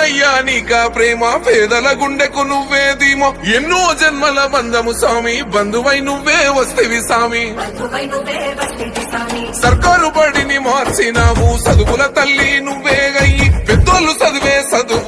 ఎక్కడిదయ్యా నీకా ప్రేమ పేదల గుండెకు నువ్వే ధీమో. ఎన్నో జన్మల బంధము స్వామి బంధువై నువ్వే వస్తేవి స్వామి సర్కారు బడిని మార్చినావు చదువుల తల్లి నువ్వే